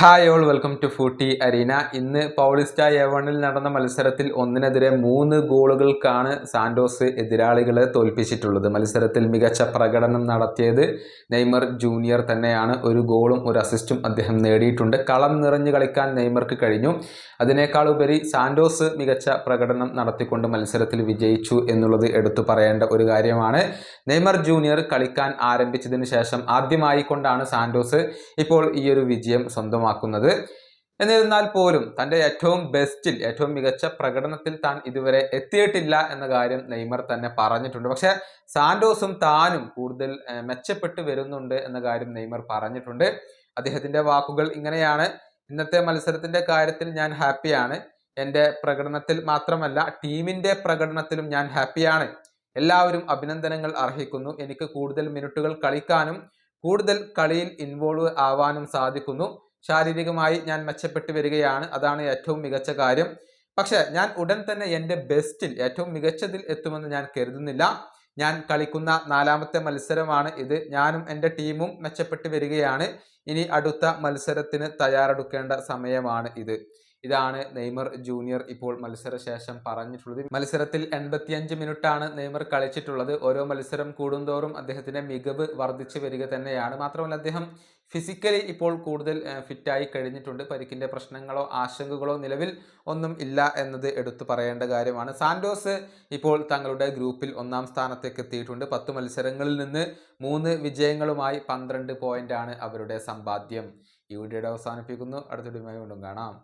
Hi all welcome to footy arena. ഇന്ന് Paulista A വണിൽ നടന്ന മത്സരത്തിൽ ഒന്നിനെതിരെ മൂന്ന് ഗോളുകൾക്കാണ് സാന്റോസ് എതിരാളികളെ തോൽപ്പിച്ചിട്ടുള്ളത്. മത്സരത്തിൽ മികച്ച പ്രകടനം നടത്തിയത് നെയ്മർ ജൂനിയർ തന്നെയാണ്. ഒരു ഗോളും ഒരു അസിസ്റ്റും അദ്ദേഹം നേടിയിട്ടുണ്ട്. കളം നിറഞ്ഞു കളിക്കാൻ നെയ്മർക്ക് കഴിഞ്ഞു. അതിനേക്കാൾ ഉപരി സാന്റോസ് മികച്ച പ്രകടനം നടത്തിക്കൊണ്ട് മത്സരത്തിൽ വിജയിച്ചു എന്നുള്ളത് എടുത്തു പറയേണ്ട ഒരു കാര്യമാണ്. നെയ്മർ ജൂനിയർ കളിക്കാൻ ആരംഭിച്ചതിന് ശേഷം ആദ്യമായി കൊണ്ടാണ് സാന്റോസ് ഇപ്പോൾ ഈ ഒരു വിജയം സ്വന്തമാക്കുന്നത് എന്നിരുന്നാൽ പോലും തന്റെ ഏറ്റവും ബെസ്റ്റിൽ ഏറ്റവും മികച്ച പ്രകടനത്തിൽ താൻ ഇതുവരെ എത്തിയിട്ടില്ല എന്ന കാര്യം നെയ്മർ തന്നെ പറഞ്ഞിട്ടുണ്ട്. പക്ഷേ സാൻഡോസും താനും കൂടുതൽ മെച്ചപ്പെട്ടു വരുന്നുണ്ട് എന്ന കാര്യം നെയ്മർ പറഞ്ഞിട്ടുണ്ട്. അദ്ദേഹത്തിന്റെ വാക്കുകൾ ഇങ്ങനെയാണ്. ഇന്നത്തെ മത്സരത്തിന്റെ കാര്യത്തിൽ ഞാൻ ഹാപ്പിയാണ്. എന്റെ പ്രകടനത്തിൽ മാത്രമല്ല ടീമിന്റെ പ്രകടനത്തിലും ഞാൻ ഹാപ്പിയാണ്. എല്ലാവരും അഭിനന്ദനങ്ങൾ അർഹിക്കുന്നു. എനിക്ക് കൂടുതൽ മിനിറ്റുകൾ കളിക്കാനും കൂടുതൽ കളിയിൽ ഇൻവോൾവ് ആവാനും സാധിക്കുന്നു. ശാരീരികമായി ഞാൻ മെച്ചപ്പെട്ടു വരികയാണ്. അതാണ് ഏറ്റവും മികച്ച കാര്യം. പക്ഷേ ഞാൻ ഉടൻ തന്നെ എന്റെ ബെസ്റ്റിൽ ഏറ്റവും മികച്ചതിൽ എത്തുമെന്ന് ഞാൻ കരുതുന്നില്ല. ഞാൻ കളിക്കുന്ന നാലാമത്തെ മത്സരമാണ് ഇത്. ഞാനും എന്റെ ടീമും മെച്ചപ്പെട്ടു വരികയാണ്. ഇനി അടുത്ത മത്സരത്തിന് തയ്യാറെടുക്കേണ്ട സമയമാണ് ഇത്. ഇതാണ് നെയ്മർ ജൂനിയർ ഇപ്പോൾ മത്സരശേഷം പറഞ്ഞിട്ടുള്ളത്. മത്സരത്തിൽ എൺപത്തിയഞ്ച് മിനിറ്റാണ് നെയ്മർ കളിച്ചിട്ടുള്ളത്. ഓരോ മത്സരം കൂടുന്തോറും അദ്ദേഹത്തിന്റെ മികവ് വർദ്ധിച്ചു വരിക തന്നെയാണ്. മാത്രമല്ല അദ്ദേഹം ഫിസിക്കലി ഇപ്പോൾ കൂടുതൽ ഫിറ്റായി കഴിഞ്ഞിട്ടുണ്ട്. പരിക്കിന്റെ പ്രശ്നങ്ങളോ ആശങ്കകളോ നിലവിൽ ഒന്നും ഇല്ല എന്നത് എടുത്തു പറയേണ്ട കാര്യമാണ്. സാൻഡോസ് ഇപ്പോൾ തങ്ങളുടെ ഗ്രൂപ്പിൽ ഒന്നാം സ്ഥാനത്തേക്ക് എത്തിയിട്ടുണ്ട്. പത്ത് മത്സരങ്ങളിൽ നിന്ന് മൂന്ന് വിജയങ്ങളുമായി പന്ത്രണ്ട് പോയിന്റാണ് അവരുടെ സമ്പാദ്യം. ഈ വീഡിയോയുടെ അവസാനിപ്പിക്കുന്നു. അടുത്ത വീണ്ടും കാണാം.